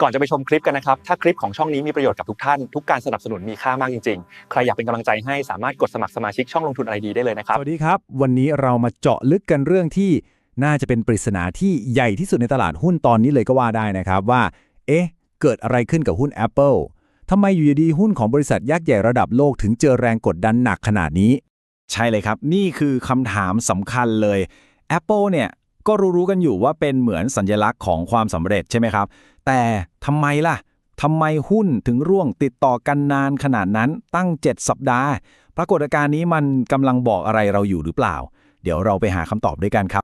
ก่อนจะไปชมคลิปกันนะครับ ถ้าคลิปของช่องนี้มีประโยชน์กับทุกท่าน ทุกการสนับสนุนมีค่ามากจริงๆ ใครอยากเป็นกำลังใจให้สามารถกดสมัครสมาชิกช่องลงทุนอะไรดีได้เลยนะครับ สวัสดีครับ วันนี้เรามาเจาะลึกกันเรื่องที่น่าจะเป็นปริศนาที่ใหญ่ที่สุดในตลาดหุ้นตอนนี้เลยก็ว่าได้นะครับว่า เอ๊ะ เกิดอะไรขึ้นกับหุ้น Apple ทำไมอยู่ดีๆหุ้นของบริษัทยักษ์ใหญ่ระดับโลกถึงเจอแรงกดดันหนักขนาดนี้ ใช่เลยครับ นี่คือคำถามสำคัญเลย Apple เนี่ยก็รู้ๆกันอยู่ว่าเป็นเหมือนสัญลักษณ์ของความสำเร็จใช่ไหมครับ แต่ทำไมล่ะทำไมหุ้นถึงร่วงติดต่อกันนานขนาดนั้นตั้ง 7 สัปดาห์ ปรากฏการณ์นี้มันกำลังบอกอะไรเราอยู่หรือเปล่า เดี๋ยวเราไปหาคำตอบด้วยกันครับ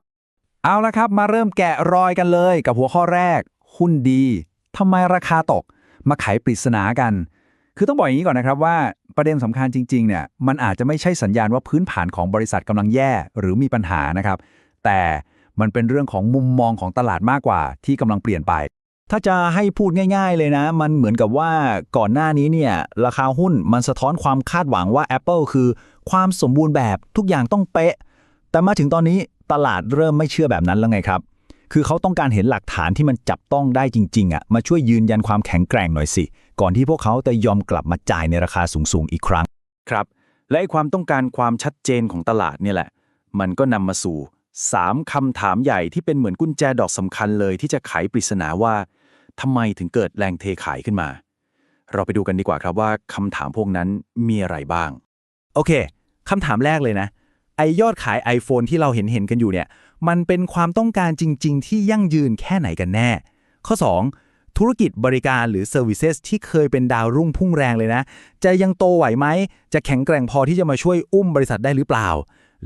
เอาละครับ มาเริ่มแกะรอยกันเลยกับหัวข้อแรก หุ้นดีทำไมราคาตก มาไขปริศนากัน คือต้องบอกอย่างนี้ก่อนนะครับว่าประเด็นสำคัญจริงๆเนี่ยมันอาจจะไม่ใช่สัญญาณว่าพื้นฐานของบริษัทกำลังแย่หรือมีปัญหานะครับ แต่มันเป็นเรื่องของมุมมองของตลาดมากกว่าที่กำลังเปลี่ยนไป ถ้าจะให้พูดง่าย ๆ เลยนะ มันเหมือนกับว่าก่อนหน้านี้เนี่ย ราคาหุ้นมันสะท้อนความคาดหวังว่า Apple คือความสมบูรณ์แบบทุกอย่างต้องเป๊ะ แต่มาถึงตอนนี้ตลาดเริ่มไม่เชื่อแบบนั้นแล้วไงครับ คือเขาต้องการเห็นหลักฐานที่มันจับต้องได้จริง ๆอะมาช่วยยืนยันความแข็งแกร่งหน่อยสิ ก่อนที่พวกเขาจะยอมกลับมาจ่ายในราคาสูงๆอีกครั้งครับและความต้องการความชัดเจนของตลาดเนี่ยแหละ มันก็นำมาสู่ 3คำถามใหญ่ที่เป็นเหมือนกุญแจดอกสำคัญเลยที่จะไขปริศนาว่า ทำไมถึงเกิดแรงเทขายขึ้นมา เราไปดูกันดีกว่าครับว่าคำถามพวกนั้นมีอะไรบ้าง โอเคคำถามแรกเลยนะ ไอยอดขาย iPhone ที่เราเห็นเห็นกันอยู่เนี่ย มันเป็นความต้องการจริง ๆ ที่ยั่งยืนแค่ไหนกันแน่ ข้อ 2 ธุรกิจบริการหรือ Services ที่เคยเป็นดาวรุ่งพุ่งแรงเลยนะ จะยังโตไหวไหม จะแข็งแกร่งพอที่จะมาช่วยอุ้มบริษัทได้หรือเปล่า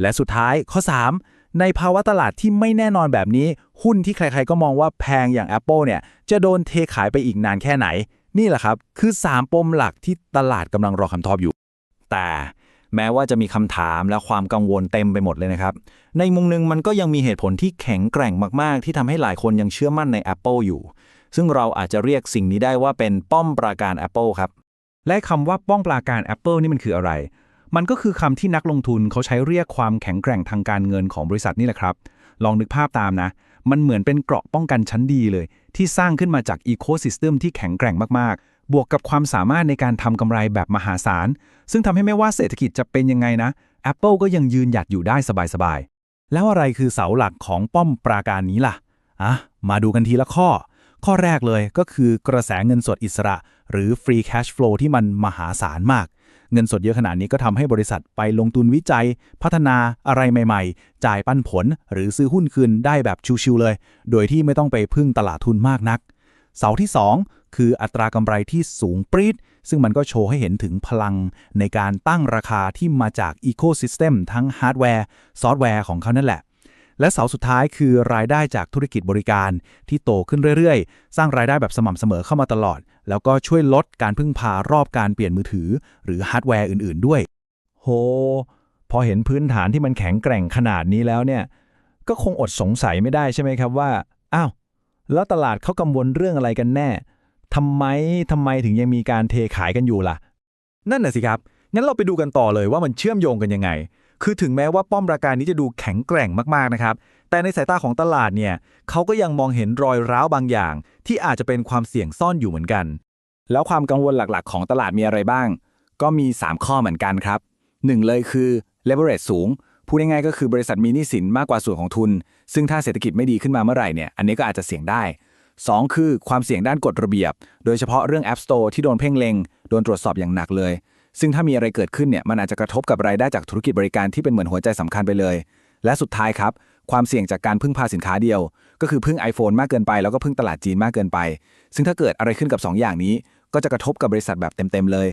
และสุดท้ายข้อ 3 ในภาวะตลาดที่ไม่แน่นอนแบบนี้ หุ้นที่ใครๆก็มองว่าแพงอย่าง Apple เนี่ย จะโดนเทขายไปอีกนานแค่ไหน นี่แหละครับ คือ 3 ปมหลักที่ตลาดกำลังรอคำตอบอยู่ แต่แม้ว่าจะมีคำถามและความกังวลเต็มไปหมดเลยนะครับ ในมุมหนึงมันก็ยังมีเหตุผลที่แข็งแกร่งมากๆ ที่ทำให้หลายคนยังเชื่อมั่นใน Apple อยู่ ซึ่งเราอาจจะเรียกสิ่งนี้ได้ว่าเป็นป้อมปราการ Apple ครับ และคำว่าป้อมปราการ Apple นี่มันคืออะไร มันก็คือคำที่นักลงทุนเขาใช้เรียกความแข็งแกร่งทางการเงินของบริษัทนี่แหละครับ ลองนึกภาพตามนะ มันเหมือนเป็นเกราะป้องกันชั้นดีเลย ที่สร้างขึ้นมาจากอีโคซิสเต็มที่แข็งแกร่งมากๆ บวกกับความสามารถในการทำกำไรแบบมหาศาล ซึ่งทำให้ไม่ว่าเศรษฐกิจจะเป็นยังไงนะ Apple ก็ยังยืนหยัดอยู่ได้สบายๆ แล้วอะไรคือเสาหลักของป้อมปราการนี้ล่ะอะมาดูกันทีละข้อ ข้อแรกเลยก็คือกระแสเงินสดอิสระ หรือ free cash flow ที่มันมหาศาลมาก เงินสดเยอะขนาดนี้ก็ทำให้บริษัทไปลงทุนวิจัย พัฒนาอะไรใหม่ๆ จ่ายปันผล หรือซื้อหุ้นคืนได้แบบชิวๆเลย โดยที่ไม่ต้องไปพึ่งตลาดทุนมากนัก เสาที่ 2 คืออัตรากำไรที่สูงปรี๊ดซึ่งมันก็โชว์ให้เห็นถึงพลังในการตั้งราคาที่มาจากอีโคซิสเต็มทั้งฮาร์ดแวร์ซอฟต์แวร์ของเขานั่นแหละ และเสาสุดท้ายคือรายได้จากธุรกิจบริการที่โตขึ้นเรื่อยๆ สร้างรายได้แบบสม่ำเสมอเข้ามาตลอด แล้วก็ช่วยลดการพึ่งพารอบการเปลี่ยนมือถือ หรือฮาร์ดแวร์อื่นๆด้วย โห พอเห็นพื้นฐานที่มันแข็งแกร่งขนาดนี้แล้วเนี่ย ก็คงอดสงสัยไม่ได้ใช่ไหมครับว่า อ้าว แล้วตลาดเขากังวลเรื่องอะไรกันแน่ทำไมทำไมถึงยังมีการเทขายกันอยู่ล่ะ นั่นน่ะสิครับ งั้นเราไปดูกันต่อเลยว่ามันเชื่อมโยงกันยังไง คือถึงแม้ว่าป้อมราคานี้จะดูแข็งแกร่งมากๆนะครับ แต่ในสายตาของตลาดเนี่ยเขาก็ยังมองเห็นรอยร้าวบางอย่าง ที่อาจจะเป็นความเสี่ยงซ่อนอยู่เหมือนกัน แล้วความกังวลหลักๆ ของตลาดมีอะไรบ้าง ก็มี 3 ข้อเหมือนกันครับ 1 เลยคือ leverage สูง พูดง่ายๆก็คือบริษัทมีหนี้สินมากกว่าส่วนของทุน ซึ่งถ้าเศรษฐกิจไม่ดีขึ้นมาเมื่อไหร่เนี่ยอันนี้ก็อาจจะเสี่ยงได้ 2 คือความเสี่ยงด้านกฎระเบียบ โดยเฉพาะเรื่อง App Store ที่โดนเพ่งเล็งโดนตรวจสอบอย่างหนักเลย ซึ่งถ้ามีอะไรเกิดขึ้นเนี่ยมันอาจจะกระทบกับรายได้จากธุรกิจบริการที่เป็นเหมือนหัวใจสำคัญไปเลย และสุดท้ายครับ ความเสี่ยงจากการพึ่งพาสินค้าเดียว ก็คือพึ่ง iPhone มากเกินไป แล้วก็พึ่งตลาดจีนมากเกินไป ซึ่งถ้าเกิดอะไรขึ้นกับ 2 อย่างนี้ ก็จะกระทบกับบริษัทแบบเต็มๆเลย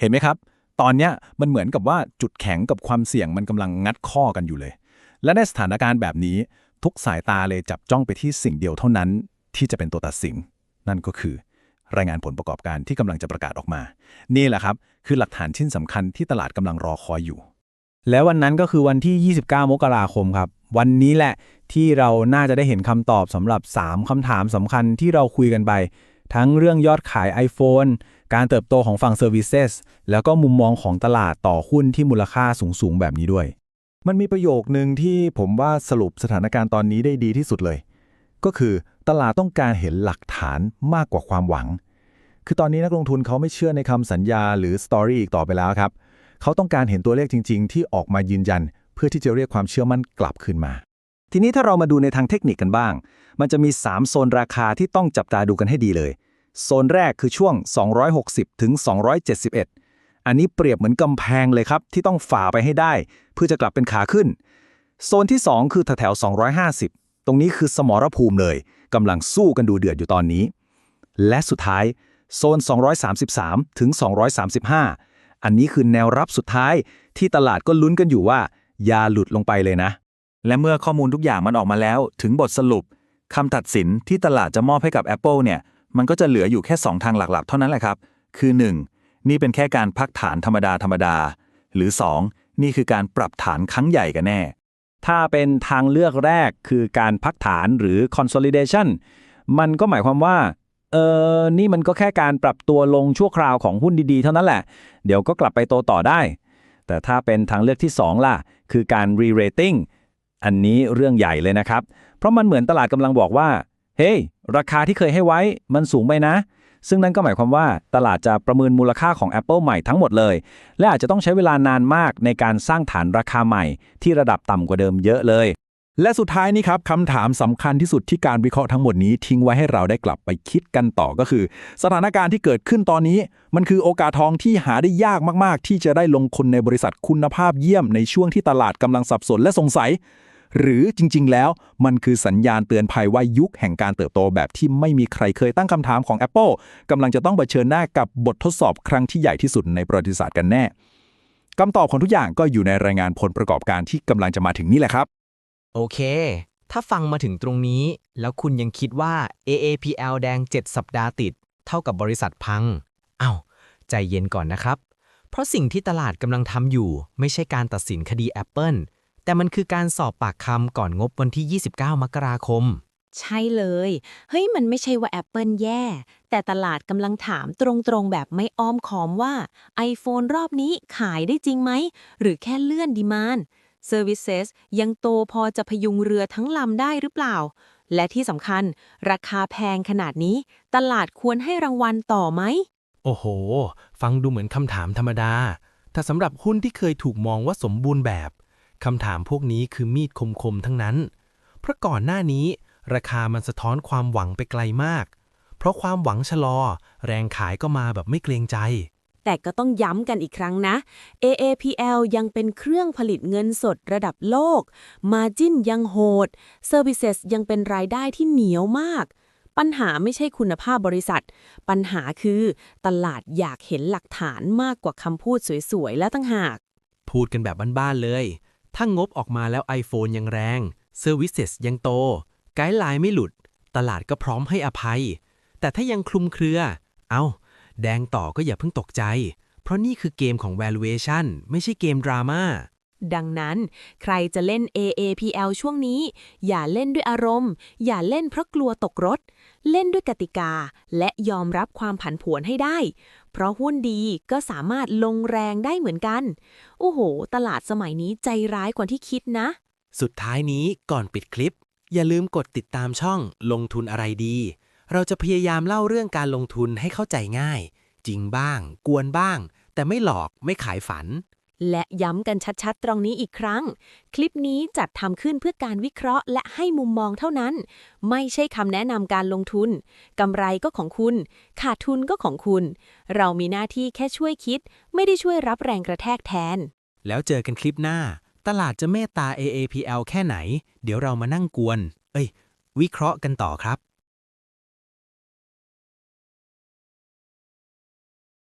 เห็นไหมครับ ตอนเนี้ยมันเหมือนกับว่าจุดแข็งกับความเสี่ยงมันกำลังงัดข้อกันอยู่เลย และในสถานการณ์แบบนี้ ทุกสายตาเลยจับจ้องไปที่สิ่งเดียวเท่านั้น ที่จะเป็นตัวตัดสินนั่นก็คือ รายงานผลประกอบการที่กำลังจะประกาศออกมา นี่แหละครับ คือหลักฐานชิ้นสำคัญที่ตลาดกำลังรอคอยอยู่ แล้ววันนั้นก็คือวันที่ 29 มกราคมครับ วันนี้แหละที่เราน่าจะได้เห็นคำตอบสำหรับ 3คำถามสำคัญที่เราคุยกันไป ทั้งเรื่องยอดขาย iPhone การเติบโตของฝั่ง Services แล้วก็มุมมองของตลาดต่อหุ้นที่มูลค่าสูงๆแบบนี้ด้วย มันมีประโยคนึงที่ผมว่าสรุปสถานการณ์ตอนนี้ได้ดีที่สุดเลย ก็คือตลาดต้องการเห็นหลักฐานมากกว่าความหวัง คือตอนนี้นักลงทุนเขาไม่เชื่อในคำสัญญาหรือสตอรี่อีกต่อไปแล้วครับ เขาต้องการเห็นตัวเลขจริง ๆ ที่ออกมายืนยัน เพื่อที่จะเรียกความเชื่อมั่นกลับคืนมา ทีนี้ถ้าเรามาดูในทางเทคนิคกันบ้าง มันจะมี 3 โซนราคาที่ต้องจับตาดูกันให้ดีเลย โซนแรกคือช่วง 260ถึง271 อันนี้เปรียบเหมือนกำแพงเลยครับที่ต้องฝ่าไปให้ได้ เพื่อจะกลับเป็นขาขึ้น โซนที่ 2 คือแถวๆ250 ตรงนี้คือสมรภูมิเลยกำลังสู้กันดูเดือดอยู่ตอนนี้ และสุดท้ายโซน 233 ถึง 235 อันนี้คือแนวรับสุดท้ายที่ตลาดก็ลุ้นกันอยู่ว่า อย่าหลุดลงไปเลยนะ และเมื่อข้อมูลทุกอย่างมันออกมาแล้ว ถึงบทสรุปคำตัดสินที่ตลาดจะมอบให้กับ Apple เนี่ย มันก็จะเหลืออยู่แค่ 2 ทางหลักๆ เท่านั้นแหละครับ คือ 1. นี่เป็นแค่การพักฐานธรรมดาธรรมดา หรือ 2. นี่คือการปรับฐานครั้งใหญ่กันแน่ ถ้าเป็นทางเลือกแรกคือการพักฐานหรือ consolidation มันก็หมายความว่า เออ นี่มันก็แค่การปรับตัวลงชั่วคราวของหุ้นดีๆ เท่านั้นแหละ เดี๋ยวก็กลับไปโตต่อได้ แต่ถ้าเป็นทางเลือกที่ 2 ล่ะ คือการ re-rating อันนี้เรื่องใหญ่เลยนะครับ เพราะมันเหมือนตลาดกำลังบอกว่า เฮ้ยราคาที่เคยให้ไว้ มันสูงไปนะ ซึ่งนั่นก็หมายความว่าตลาดจะประเมินมูลค่าของ Apple ใหม่ทั้งหมดเลย และอาจจะต้องใช้เวลานานมากในการสร้างฐานราคาใหม่ ที่ระดับต่ำกว่าเดิมเยอะเลย และสุดท้ายนี่ครับคำถามสำคัญที่สุดที่การวิเคราะห์ทั้งหมดนี้ทิ้งไว้ให้เราได้กลับไปคิดกันต่อก็คือ สถานการณ์ที่เกิดขึ้นตอนนี้ มันคือโอกาสทองที่หาได้ยากมาก ๆ ที่จะได้ลงทุนในบริษัทคุณภาพเยี่ยมในช่วงที่ตลาดกำลังสับสนและสงสัย หรือจริง ๆ แล้วมันคือสัญญาณเตือนภัยว่ายุคแห่งการเติบโตแบบที่ไม่มีใครเคยตั้งคำถามของ Apple กำลังจะต้องเผชิญหน้ากับบททดสอบครั้งที่ใหญ่ที่สุดในประวัติศาสตร์กันแน่คำตอบของทุกอย่างก็อยู่ในรายงานผลประกอบการที่กำลังจะมาถึงนี่แหละครับ โอเค ถ้าฟังมาถึงตรงนี้ แล้วคุณยังคิดว่า AAPL แดง 7 สัปดาห์ติด เท่ากับบริษัทพังอ้าวใจเย็นก่อนนะครับ เพราะสิ่งที่ตลาดกำลังทำอยู่ ไม่ใช่การตัดสินคดี Apple แต่มันคือการสอบปากคำก่อนงบวันที่ 29 มกราคม ใช่เลย เฮ้ย มันไม่ใช่ว่า Apple แย่ แต่ตลาดกำลังถามตรงๆ แบบไม่อ้อมค้อมว่า iPhone รอบนี้ขายได้จริงไหม หรือแค่เลื่อนดีมาน Services ยังโตพอจะพยุงเรือทั้งลำได้หรือเปล่า และที่สำคัญ ราคาแพงขนาดนี้ ตลาดควรให้รางวัลต่อไหม โอ้โห ฟังดูเหมือนคำถามธรรมดา แต่สำหรับหุ้นที่เคยถูกมองว่าสมบูรณ์แบบ คำถามพวกนี้คือมีดคมๆทั้งนั้น เพราะก่อนหน้านี้ ราคามันสะท้อนความหวังไปไกลมาก เพราะความหวังชะลอ แรงขายก็มาแบบไม่เกรงใจ แต่ก็ต้องย้ำกันอีกครั้งนะ AAPL ยังเป็นเครื่องผลิตเงินสดระดับโลก Margin ยังโหด Services ยังเป็นรายได้ที่เหนียวมากปัญหาไม่ใช่คุณภาพบริษัท ปัญหาคือตลาดอยากเห็นหลักฐานมากกว่าคำพูดสวยๆ แล้วตั้งหาก พูดกันแบบบ้านๆเลย ถ้างบออกมาแล้ว iPhone ยังแรง Services ยังโต ไกด์ไลน์ไม่หลุด ตลาดก็พร้อมให้อภัย แต่ถ้ายังคลุมเครือ เอา้า แดงต่อก็อย่าเพิ่งตกใจ เพราะนี่คือเกมของ valuation ไม่ใช่เกมดราม่า ดังนั้น ใครจะเล่น AAPL ช่วงนี้ อย่าเล่นด้วยอารมณ์ อย่าเล่นเพราะกลัวตกรถ เล่นด้วยกติกา และยอมรับความผันผวนให้ได้ เพราะหุ้นดีก็สามารถลงแรงได้เหมือนกัน โอ้โห ตลาดสมัยนี้ใจร้ายกว่าที่คิดนะ สุดท้ายนี้ก่อนปิดคลิป อย่าลืมกดติดตามช่องลงทุนอะไรดี เราจะพยายามเล่าเรื่องการลงทุนให้เข้าใจง่าย จริงบ้าง กวนบ้าง แต่ไม่หลอกไม่ขายฝัน และย้ำกันชัดๆ ตรงนี้อีกครั้ง คลิปนี้จัดทำขึ้นเพื่อการวิเคราะห์ และให้มุมมองเท่านั้น ไม่ใช่คำแนะนำการลงทุนกำไรก็ของคุณ ขาดทุนก็ของคุณ เรามีหน้าที่แค่ช่วยคิด ไม่ได้ช่วยรับแรงกระแทกแทน แล้วเจอกันคลิปหน้า ตลาดจะเมตตา AAPL แค่ไหน เดี๋ยวเรามานั่งกวน เอ้ย วิเคราะห์กันต่อครับ